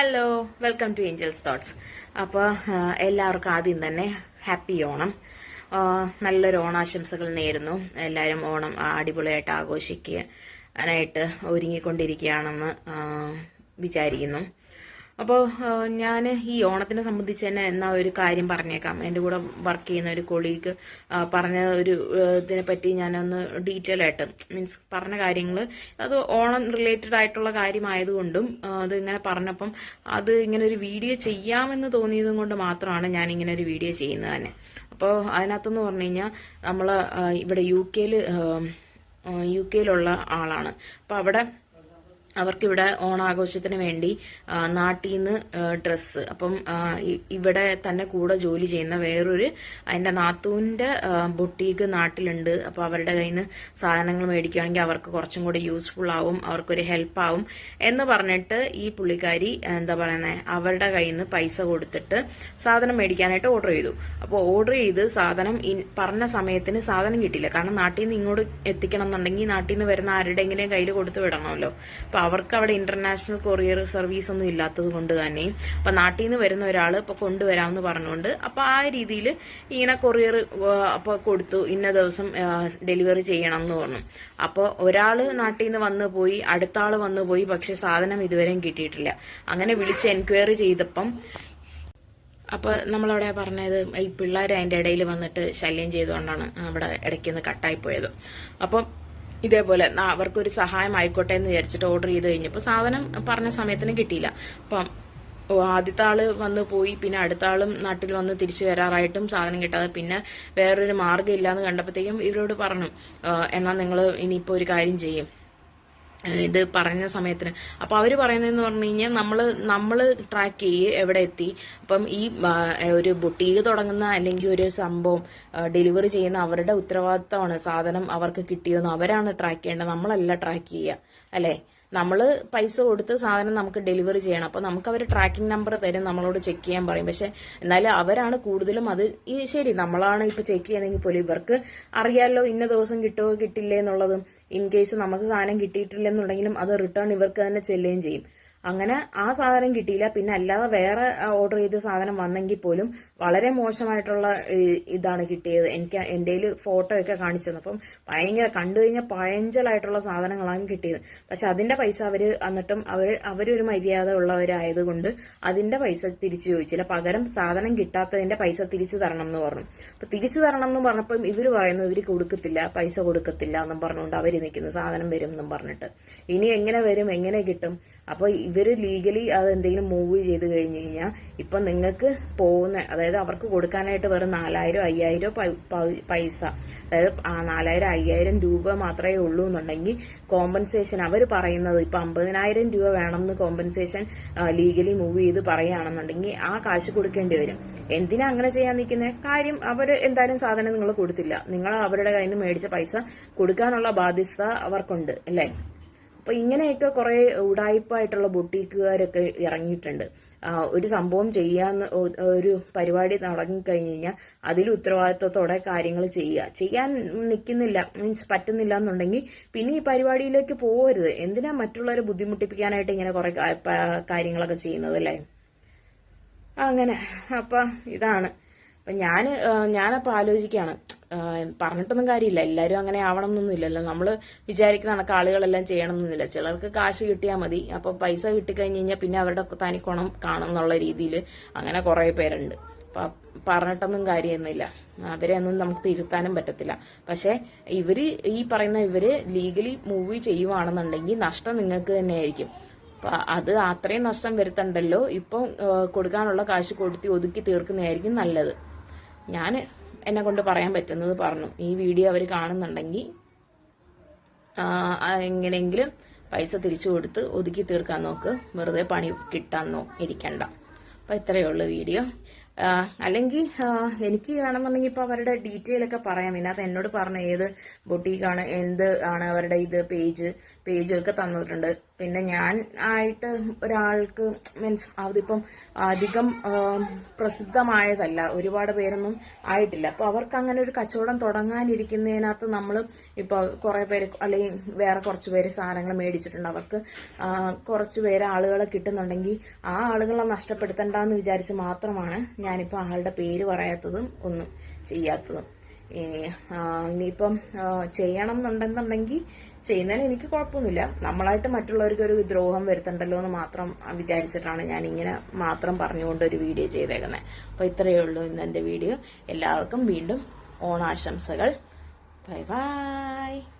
Hello welcome to Angels Thoughts അപ്പോൾ എല്ലാവർക്കും ആദ്യം തന്നെ ഹാപ്പി ഓണം. നല്ലൊരു ഓണാശംസകൾ നേരുന്നു. എല്ലാവരും ഓണം അടിപൊളിയായിട്ട് ആഘോഷിക്കാനായിട്ട് ഒരുങ്ങിക്കൊണ്ടിരിക്കുകയാണെന്ന് വിചാരിക്കുന്നു. അപ്പോൾ ഞാൻ ഈ ഓണത്തിനെ സംബന്ധിച്ച് തന്നെ എന്നാ ഒരു കാര്യം പറഞ്ഞേക്കാം. എന്റെ കൂടെ വർക്ക് ചെയ്യുന്ന ഒരു കൊളീഗ് പറഞ്ഞ ഒരു ഇതിനെ പറ്റി ഞാനൊന്ന് ഡീറ്റെയിൽ ആയിട്ട് മീൻസ് പറഞ്ഞ കാര്യങ്ങൾ അത് ഓണം റിലേറ്റഡ് ആയിട്ടുള്ള കാര്യമായതുകൊണ്ടും അത് ഇങ്ങനെ പറഞ്ഞപ്പം അത് ഇങ്ങനെ ഒരു വീഡിയോ ചെയ്യാമെന്ന് തോന്നിയതും കൊണ്ട് മാത്രമാണ് ഞാൻ ഇങ്ങനെ ഒരു വീഡിയോ ചെയ്യുന്നത് തന്നെ. അപ്പോൾ അതിനകത്തെന്ന് പറഞ്ഞു കഴിഞ്ഞാൽ നമ്മൾ ഇവിടെ യു കെയിൽ യു കെയിലുള്ള ആളാണ്. അപ്പോൾ അവിടെ അവർക്കിവിടെ ഓണാഘോഷത്തിന് വേണ്ടി നാട്ടിൽ നിന്ന് ഡ്രസ്സ്. അപ്പം ഇവിടെ തന്നെ കൂടെ ജോലി ചെയ്യുന്ന വേറൊരു അതിന്റെ നാത്തൂന്റെ ബൊട്ടീക്ക് നാട്ടിലുണ്ട്. അപ്പോൾ അവരുടെ കയ്യിൽ നിന്ന് സാധനങ്ങൾ മേടിക്കുകയാണെങ്കിൽ അവർക്ക് കുറച്ചും കൂടെ യൂസ്ഫുൾ ആവും അവർക്കൊരു ഹെൽപ്പ് ആവും എന്ന് പറഞ്ഞിട്ട് ഈ പുള്ളിക്കാരി എന്താ പറയുന്നത് അവരുടെ കയ്യിൽ നിന്ന് പൈസ കൊടുത്തിട്ട് സാധനം മേടിക്കാനായിട്ട് ഓർഡർ ചെയ്തു. അപ്പോൾ ഓർഡർ ചെയ്ത് സാധനം പറഞ്ഞ സമയത്തിന് സാധനം കിട്ടിയില്ല. കാരണം നാട്ടിൽ നിന്ന് ഇങ്ങോട്ട് എത്തിക്കണം എന്നുണ്ടെങ്കിൽ നാട്ടിൽ നിന്ന് വരുന്ന ആരുടെയെങ്കിലും കയ്യിൽ കൊടുത്ത് വിടണമല്ലോ. അവർക്ക് അവിടെ ഇന്റർനാഷണൽ കൊറിയർ സർവീസ് ഒന്നും ഇല്ലാത്തത് കൊണ്ട് തന്നെ. അപ്പൊ നാട്ടിൽ നിന്ന് വരുന്ന ഒരാൾ ഇപ്പൊ കൊണ്ടുവരാമെന്ന് പറഞ്ഞുകൊണ്ട് അപ്പൊ ആ രീതിയിൽ ഇങ്ങനെ കൊറിയർ അപ്പൊ കൊടുത്തു. ഇന്ന ദിവസം ഡെലിവറി ചെയ്യണം എന്ന് പറഞ്ഞു. അപ്പോൾ ഒരാൾ നാട്ടിൽ നിന്ന് വന്നു പോയി അടുത്ത ആൾ വന്നു പോയി പക്ഷെ സാധനം ഇതുവരെയും കിട്ടിയിട്ടില്ല. അങ്ങനെ വിളിച്ച് എൻക്വയറി ചെയ്തപ്പം അപ്പൊ നമ്മളവിടെ പറഞ്ഞത് ഈ പിള്ളേർ അതിന്റെ ഇടയിൽ വന്നിട്ട് ശല്യം ചെയ്തുകൊണ്ടാണ് അവിടെ ഇടയ്ക്ക് കട്ടായി പോയത്. അപ്പം ഇതേപോലെ അവർക്കൊരു സഹായം ആയിക്കോട്ടെ എന്ന് വിചാരിച്ചിട്ട് ഓർഡർ ചെയ്ത് കഴിഞ്ഞപ്പോൾ സാധനം പറഞ്ഞ സമയത്തിന് കിട്ടിയില്ല. അപ്പം ആദ്യത്തെ ആൾ വന്ന് പോയി പിന്നെ അടുത്ത ആളും നാട്ടിൽ വന്ന് തിരിച്ചു വരാറായിട്ടും സാധനം കിട്ടാതെ പിന്നെ വേറൊരു മാർഗം ഇല്ലാന്ന് കണ്ടപ്പോഴത്തേക്കും ഇവരോട് പറഞ്ഞു എന്നാൽ എന്നാ നിങ്ങൾ ഇനിയിപ്പോൾ ഒരു കാര്യം ചെയ്യും. ഇത് പറഞ്ഞ സമയത്തിന്. അപ്പൊ അവർ പറയുന്നതെന്ന് പറഞ്ഞു കഴിഞ്ഞാൽ നമ്മൾ നമ്മൾ ട്രാക്ക് ചെയ്യ് എവിടെ എത്തി. അപ്പം ഈ ഒരു ബുട്ടീക് തുടങ്ങുന്ന അല്ലെങ്കിൽ ഒരു സംഭവം ഡെലിവറി ചെയ്യുന്ന അവരുടെ ഉത്തരവാദിത്തമാണ് സാധനം അവർക്ക് കിട്ടിയെന്ന് അവരാണ് ട്രാക്ക് ചെയ്യേണ്ടത്. നമ്മളല്ല ട്രാക്ക് ചെയ്യുക. അല്ലെ? നമ്മൾ പൈസ കൊടുത്ത് സാധനം നമുക്ക് ഡെലിവറി ചെയ്യണം. അപ്പോൾ നമുക്ക് അവർ ട്രാക്കിംഗ് നമ്പർ തരും നമ്മളോട് ചെക്ക് ചെയ്യാൻ പറയും. പക്ഷെ എന്നാലും അവരാണ് കൂടുതലും അത് ഈ ശരി നമ്മളാണ് ഇപ്പൊ ചെക്ക് ചെയ്യുന്നതെങ്കിൽ പോലും ഇവർക്ക് അറിയാമല്ലോ ഇന്ന ദിവസം കിട്ടുമോ കിട്ടില്ലേ എന്നുള്ളതും. ഇൻ കേസ് നമുക്ക് സാധനം കിട്ടിയിട്ടില്ലെന്നുണ്ടെങ്കിലും അത് റിട്ടേൺ ഇവർക്ക് തന്നെ ചെല്ലുകയും ചെയ്യും. അങ്ങനെ ആ സാധനം കിട്ടിയില്ല. പിന്നെ അല്ലാതെ വേറെ ഓർഡർ ചെയ്ത സാധനം വന്നെങ്കിൽ പോലും വളരെ മോശമായിട്ടുള്ള ഇതാണ് കിട്ടിയത്. എനിക്ക് എന്റെ ഫോട്ടോ ഒക്കെ കാണിച്ചു തന്നപ്പം ഭയങ്കര കണ്ടു കഴിഞ്ഞാൽ പഴഞ്ചലായിട്ടുള്ള സാധനങ്ങളാണ് കിട്ടിയത്. പക്ഷെ അതിന്റെ പൈസ അവർ എന്നിട്ടും അവർ അവരൊരു മര്യാദ ഉള്ളവരായതുകൊണ്ട് അതിന്റെ പൈസ തിരിച്ചു ചോദിച്ചില്ല. പകരം സാധനം കിട്ടാത്തതിന്റെ പൈസ തിരിച്ചു തരണം എന്ന് പറഞ്ഞു. അപ്പൊ തിരിച്ചു തരണം എന്ന് പറഞ്ഞപ്പം ഇവർ പറയുന്നു ഇവർ കൊടുക്കത്തില്ല പൈസ കൊടുക്കത്തില്ല എന്നും പറഞ്ഞുകൊണ്ട് അവർ നിൽക്കുന്നു സാധനം വരും എന്നും പറഞ്ഞിട്ട്. ഇനി എങ്ങനെ വരും എങ്ങനെ കിട്ടും? അപ്പൊ ഇവർ ലീഗലി അത് എന്തെങ്കിലും മൂവ് ചെയ്ത് കഴിഞ്ഞ് കഴിഞ്ഞാൽ ഇപ്പൊ നിങ്ങൾക്ക് പോകുന്ന അതായത് അവർക്ക് കൊടുക്കാനായിട്ട് വെറും നാലായിരം അയ്യായിരം പൈസ. അതായത് ആ നാലായിരം അയ്യായിരം രൂപ മാത്രമേ ഉള്ളൂ എന്നുണ്ടെങ്കിൽ കോമ്പൻസേഷൻ അവർ പറയുന്നത് ഇപ്പൊ അമ്പതിനായിരം രൂപ വേണമെന്ന് കോമ്പൻസേഷൻ ലീഗലി മൂവ് ചെയ്ത് പറയുകയാണെന്നുണ്ടെങ്കിൽ ആ കാശ് കൊടുക്കേണ്ടി വരും. എന്തിനാ അങ്ങനെ ചെയ്യാൻ നിൽക്കുന്നത് കാര്യം അവർ എന്തായാലും സാധനം നിങ്ങൾ കൊടുത്തില്ല. നിങ്ങൾ അവരുടെ കയ്യിൽ നിന്ന് മേടിച്ച പൈസ കൊടുക്കാനുള്ള ബാധ്യത അവർക്കുണ്ട് അല്ലേ? അപ്പൊ ഇങ്ങനെയൊക്കെ കുറെ ഉടായ്പായിട്ടുള്ള ബൊട്ടീക്കുകാരൊക്കെ ഇറങ്ങിയിട്ടുണ്ട്. ഒരു സംഭവം ചെയ്യാന്ന് ഒരു പരിപാടി തുടങ്ങിക്കഴിഞ്ഞ് കഴിഞ്ഞാൽ അതിൽ ഉത്തരവാദിത്വത്തോടെ കാര്യങ്ങൾ ചെയ്യുക ചെയ്യാൻ നിൽക്കുന്നില്ല മീൻസ് പറ്റുന്നില്ല എന്നുണ്ടെങ്കിൽ പിന്നെ ഈ പരിപാടിയിലേക്ക് പോകരുത് എന്തിനാ മറ്റുള്ളവരെ ബുദ്ധിമുട്ടിപ്പിക്കാനായിട്ട് ഇങ്ങനെ കുറെ കാര്യങ്ങളൊക്കെ ചെയ്യുന്നത് അല്ലേ? അങ്ങനെ. അപ്പൊ ഇതാണ്. അപ്പൊ ആ, ഞാനപ്പോ ആലോചിക്കുകയാണ്. പറഞ്ഞിട്ടൊന്നും കാര്യമില്ല. എല്ലാവരും അങ്ങനെ ആവണം എന്നൊന്നും ഇല്ലല്ലോ നമ്മൾ വിചാരിക്കുന്ന കണക്ക് ആളുകളെല്ലാം ചെയ്യണം എന്നൊന്നുമില്ല ചിലർക്ക് കാശ് കിട്ടിയാൽ മതി. അപ്പൊ പൈസ കിട്ടിക്കഴിഞ്ഞ് കഴിഞ്ഞാൽ പിന്നെ അവരുടെ തനിക്കോണം കാണും എന്നുള്ള രീതിയിൽ അങ്ങനെ കുറെ പേരുണ്ട്. പറഞ്ഞിട്ടൊന്നും കാര്യമൊന്നുമില്ല. അവരെ ഒന്നും നമുക്ക് തിരുത്താനും പറ്റത്തില്ല. പക്ഷെ ഇവർ ഈ പറയുന്ന ഇവർ ലീഗലി മൂവ് ചെയ്യുവാണെന്നുണ്ടെങ്കിൽ നഷ്ടം നിങ്ങൾക്ക് തന്നെയായിരിക്കും. അത് അത്രയും നഷ്ടം വരുത്തണ്ടല്ലോ. ഇപ്പം കൊടുക്കാനുള്ള കാശ് കൊടുത്തി ഒതുക്കി തീർക്കുന്നതായിരിക്കും നല്ലത്. ഞാൻ എന്നെ കൊണ്ട് പറയാൻ പറ്റുന്നത് പറഞ്ഞു. ഈ വീഡിയോ അവർ കാണുന്നുണ്ടെങ്കിൽ എങ്ങനെയെങ്കിലും പൈസ തിരിച്ചു കൊടുത്ത് ഒതുക്കി തീർക്കാൻ നോക്ക്. വെറുതെ പണി കിട്ടാൻ നോ ഇരിക്കണ്ട. അപ്പൊ ഇത്രയേ ഉള്ളൂ വീഡിയോ. അല്ലെങ്കിൽ എനിക്ക് വേണമെന്നുണ്ടെങ്കിൽ ഇപ്പൊ അവരുടെ ഡീറ്റെയിൽ ഒക്കെ പറയാം. ഇതിനകത്ത് എന്നോട് പറഞ്ഞു ഏത് ബൊട്ടീക്കാണ് എന്ത് ആണ് അവരുടെ ഇത് പേജ് പേജൊക്കെ തന്നിട്ടുണ്ട്. പിന്നെ ഞാൻ ആയിട്ട് ഒരാൾക്ക് മീൻസ് അതിപ്പം അധികം പ്രസിദ്ധമായതല്ല. ഒരുപാട് പേരൊന്നും ആയിട്ടില്ല. അപ്പൊ അവർക്ക് അങ്ങനെ ഒരു കച്ചവടം തുടങ്ങാനിരിക്കുന്നതിനകത്ത് നമ്മൾ ഇപ്പൊ കുറെ പേര് അല്ലെങ്കിൽ വേറെ കുറച്ച് പേര് സാധനങ്ങൾ മേടിച്ചിട്ടുണ്ട്. അവർക്ക് കുറച്ച് പേര് ആളുകളെ കിട്ടുന്നുണ്ടെങ്കിൽ ആ ആളുകളെ നഷ്ടപ്പെടുത്തണ്ടെന്ന് വിചാരിച്ച് മാത്രമാണ് ഞാനിപ്പോൾ ആളുടെ പേര് പറയാത്തതും ഒന്നും ചെയ്യാത്തതും. ഇനിയിപ്പം ചെയ്യണം എന്നുണ്ടെന്നുണ്ടെങ്കിൽ ചെയ്യുന്നതിന് എനിക്ക് കുഴപ്പമൊന്നുമില്ല. നമ്മളായിട്ട് മറ്റുള്ളവർക്ക് ഒരു ദ്രോഹം വരുത്തണ്ടല്ലോ എന്ന് മാത്രം വിചാരിച്ചിട്ടാണ് ഞാൻ ഇങ്ങനെ മാത്രം പറഞ്ഞുകൊണ്ട് ഒരു വീഡിയോ ചെയ്തേക്കുന്നത് അപ്പോൾ ഇത്രയേ ഉള്ളൂ ഇന്ന് എന്റെ വീഡിയോ. എല്ലാവർക്കും വീണ്ടും ഓണാശംസകൾ. Bye bye.